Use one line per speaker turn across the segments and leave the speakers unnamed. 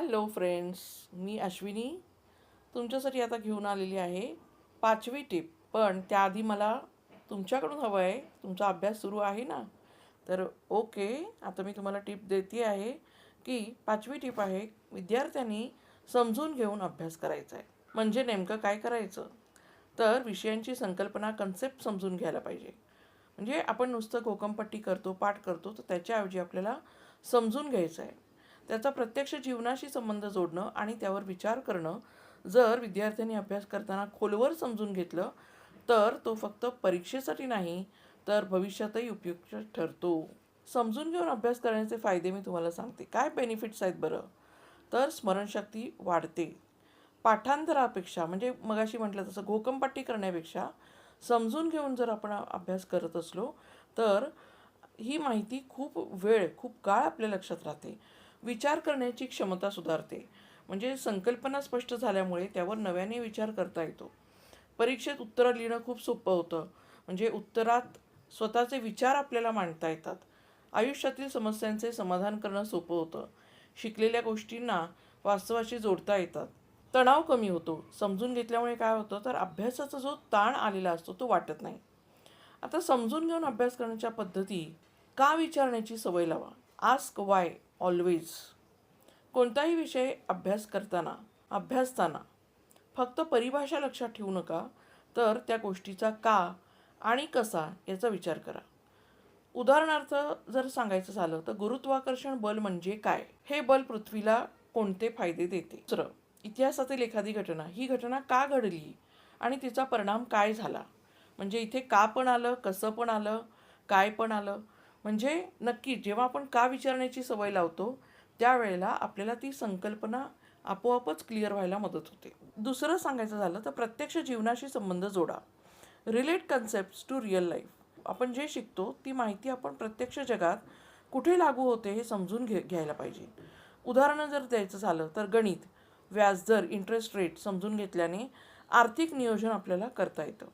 Hello friends मी अश्विनी. तुमच्यासाठी आता घेऊन आलेली आहे पाचवी टिप. पण त्याआधी मला तुमच्याकडून हवं आहे. तुमचा अभ्यास सुरू आहे ना? तर ओके आता मी तुम्हाला टिप देते आहे की पाचवी टिप आहे विद्यार्थ्यांनी समजून घेऊन अभ्यास करायचा आहे. म्हणजे नेमकं काय करायचं? तर विषयांची संकल्पना कन्सेप्ट समजून घ्यायला पाहिजे. म्हणजे आपण नुसतं घोकमपट्टी करतो पाठ करतो तर त्याच्याऐवजी आपल्याला समजून घ्यायचं आहे. त्याचा प्रत्यक्ष जीवनाशी संबंध जोडणं आणि त्यावर विचार करणं. जर विद्यार्थ्यांनी अभ्यास करताना खोलवर समजून घेतलं तर तो फक्त परीक्षेसाठी नाही तर भविष्यातही उपयुक्त ठरतो. समजून घेऊन अभ्यास करण्याचे फायदे मी तुम्हाला सांगते. काय बेनिफिट्स आहेत बरं? तर स्मरणशक्ती वाढते. पाठांतरापेक्षा म्हणजे मगाशी म्हटलं तसं घोकंपट्टी करण्यापेक्षा समजून घेऊन जर आपण अभ्यास करत असलो तर ही माहिती खूप वेळ खूप काळ आपल्या लक्षात राहते. विचार करण्याची क्षमता सुधारते. म्हणजे संकल्पना स्पष्ट झाल्यामुळे त्यावर नव्याने विचार करता येतो. परीक्षेत उत्तरं लिहिणं खूप सोपं होतं. म्हणजे उत्तरात स्वतःचे विचार आपल्याला मांडता येतात. आयुष्यातील समस्यांचे समाधान करणं सोपं होतं. शिकलेल्या गोष्टींना वास्तवाशी जोडता येतात. तणाव कमी होतो. समजून घेतल्यामुळे काय होतं? तर अभ्यासाचा जो ताण आलेला असतो तो वाटत नाही. आता समजून घेऊन अभ्यास करण्याच्या पद्धती का विचारण्याची सवय लावा. आस्क वाय ऑलवेज कोणताही विषय अभ्यास करताना अभ्यासताना फक्त परिभाषा लक्षात ठेवू नका तर त्या गोष्टीचा का आणि कसा याचा विचार करा. उदाहरणार्थ जर सांगायचं झालं तर गुरुत्वाकर्षण बल म्हणजे काय? हे बल पृथ्वीला कोणते फायदे देते? दुसरं इतिहासातील एखादी घटना ही घटना का घडली आणि तिचा परिणाम काय झाला? म्हणजे इथे का पण आलं कसं पण आलं काय पण आलं म्हणजे नक्की जेव्हा आपण का विचारण्याची सवय लावतो त्यावेळेला आपल्याला ती संकल्पना आपोआपच क्लिअर व्हायला मदत होते. दुसरं सांगायचं झालं तर प्रत्यक्ष जीवनाशी संबंध जोडा. Relate concept to real life आपण जे शिकतो ती माहिती आपण प्रत्यक्ष जगात कुठे लागू होते हे समजून घे घ्यायला पाहिजे. उदाहरणं जर द्यायचं झालं तर गणित व्याजदर इंटरेस्ट रेट समजून घेतल्याने आर्थिक नियोजन आपल्याला करता येतं.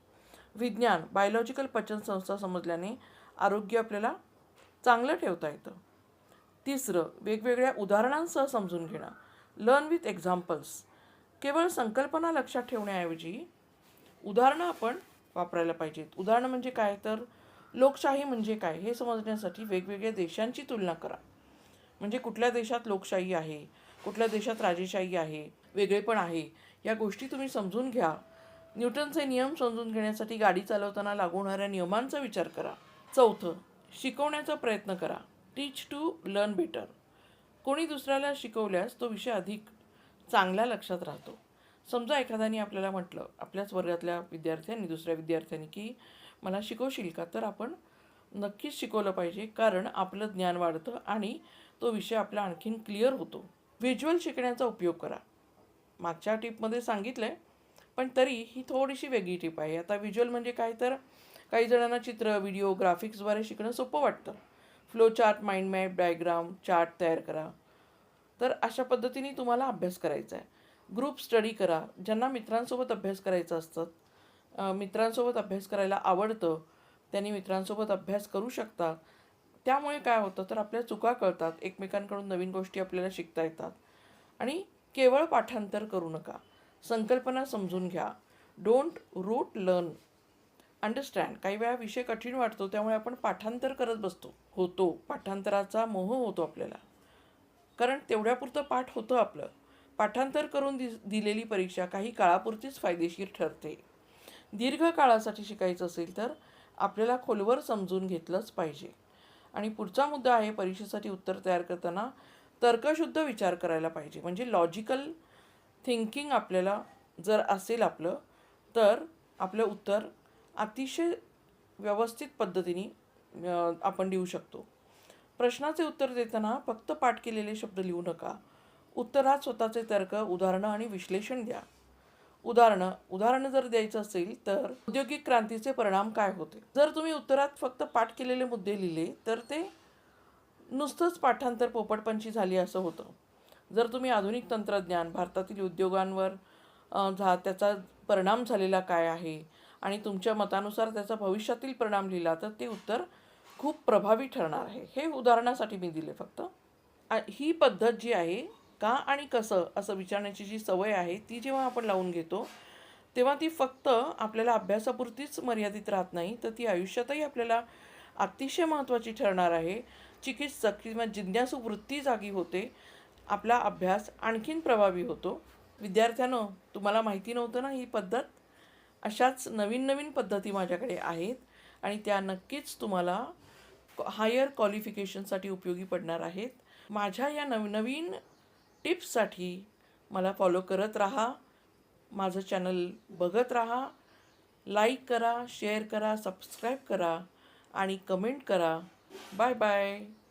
विज्ञान बायोलॉजिकल पचन संस्था समजल्याने आरोग्य आपल्याला चांगलं ठेवता येतं. तिसरं वेगवेगळ्या उदाहरणांसह समजून घेणं. लर्न विथ एक्झाम्पल्स केवळ संकल्पना लक्षात ठेवण्याऐवजी उदाहरणं आपण वापरायला पाहिजेत. उदाहरणं म्हणजे काय? तर लोकशाही म्हणजे काय? हे समजण्यासाठी वेगवेगळ्या देशांची तुलना करा. म्हणजे कुठल्या देशात लोकशाही आहे? कुठल्या देशात राजेशाही आहे? वेगळेपण आहे. या गोष्टी तुम्ही समजून घ्या. न्यूटनचे नियम समजून घेण्यासाठी गाडी चालवताना लागू होणाऱ्या नियमांचा विचार करा. चौथं शिकवण्याचा प्रयत्न करा. टीच टू लर्न बेटर कोणी दुसऱ्याला शिकवल्यास तो विषय अधिक चांगला लक्षात राहतो. समजा एखाद्याने आपल्याला म्हटलं आपल्याच वर्गातल्या विद्यार्थ्यांनी दुसऱ्या विद्यार्थ्यांनी की मला शिकवशील का? तर आपण नक्कीच शिकवलं पाहिजे कारण आपलं ज्ञान वाढतं आणि तो विषय आपला आणखीन क्लिअर होतो. व्हिज्युअल शिकण्याचा उपयोग करा. मागच्या टिपमध्ये सांगितलं आहे पण तरी ही थोडीशी वेगळी टिप आहे. आता व्हिज्युअल म्हणजे काय? तर काही जणांना चित्र व्हिडिओ ग्राफिक्सद्वारे शिकणं सोपं वाटतं. Flow chart mind map diagram chart तयार करा. तर अशा पद्धतीने तुम्हाला अभ्यास करायचा आहे. ग्रुप स्टडी करा. ज्यांना मित्रांसोबत अभ्यास करायचा असतं मित्रांसोबत अभ्यास करायला आवडतं त्यांनी मित्रांसोबत अभ्यास करू शकता. त्यामुळे काय होतं तर आपल्या चुका कळतात. एकमेकांकडून नवीन गोष्टी आपल्याला शिकता येतात. आणि केवळ पाठांतर करू नका. संकल्पना समजून घ्या. डोंट रूट लर्न अंडरस्टँड काही वेळा विषय कठीण वाटतो त्यामुळे आपण पाठांतर करत बसतो. होतो. पाठांतराचा मोह होतो आपल्याला. कारण तेवढ्यापुरतं पाठ होतं आपलं. पाठांतर करून दि दिलेली परीक्षा काही काळापुरतीच फायदेशीर ठरते. दीर्घ काळासाठी शिकायचं असेल तर आपल्याला खोलवर समजून घेतलंच पाहिजे. आणि पुढचा मुद्दा आहे परीक्षेसाठी उत्तर तयार करताना तर्कशुद्ध विचार करायला पाहिजे. म्हणजे लॉजिकल थिंकिंग आपल्याला जर असेल आपलं तर आपलं उत्तर अतिशय व्यवस्थित पद्धतीने आपण लिहू शकतो. प्रश्नाचे उत्तर देताना फक्त पाठ केलेले शब्द लिहू नका. उत्तरात स्वतःचे तर्क उदाहरणं आणि विश्लेषण द्या. उदाहरणं उदाहरणं जर द्यायचं असेल तर औद्योगिक क्रांतीचे परिणाम काय होते? जर तुम्ही उत्तरात फक्त पाठ केलेले मुद्दे लिहिले तर ते नुसतंच पाठांतर पोपटपंची झाली असं होतं. जर तुम्ही आधुनिक तंत्रज्ञान भारतातील उद्योगांवर झा त्याचा परिणाम झालेला काय आहे? आणि तुमच्या मतानुसार त्याचा भविष्यातील परिणाम लिहिला तर ते उत्तर खूप प्रभावी ठरणार आहे. हे उदाहरणासाठी मी दिले फक्त. ही पद्धत जी आहे का आणि कसं असं विचारण्याची जी सवय आहे ती जेव्हा आपण लावून घेतो तेव्हा ती फक्त आपल्याला अभ्यासापुरतीच मर्यादित राहत नाही तर ती आयुष्यातही आपल्याला अतिशय महत्त्वाची ठरणार आहे. चिकित्सक किंवा जिज्ञासू वृत्ती जागी होते आपला अभ्यास आणखीन प्रभावी होतो. विद्यार्थ्यानं तुम्हाला माहिती नव्हतं ना ही पद्धत? अशाच नवीन नवीन पद्धती माझ्याकडे आहेत आणि त्या नक्कीच तुम्हाला हायर क्वालिफिकेशनसाठी उपयोगी पडणार आहेत. माझ्या या नवनवीन टिप्ससाठी मला फॉलो करत राहा. माझं चॅनल बघत राहा. लाईक करा शेअर करा सबस्क्राईब करा आणि कमेंट करा. Bye bye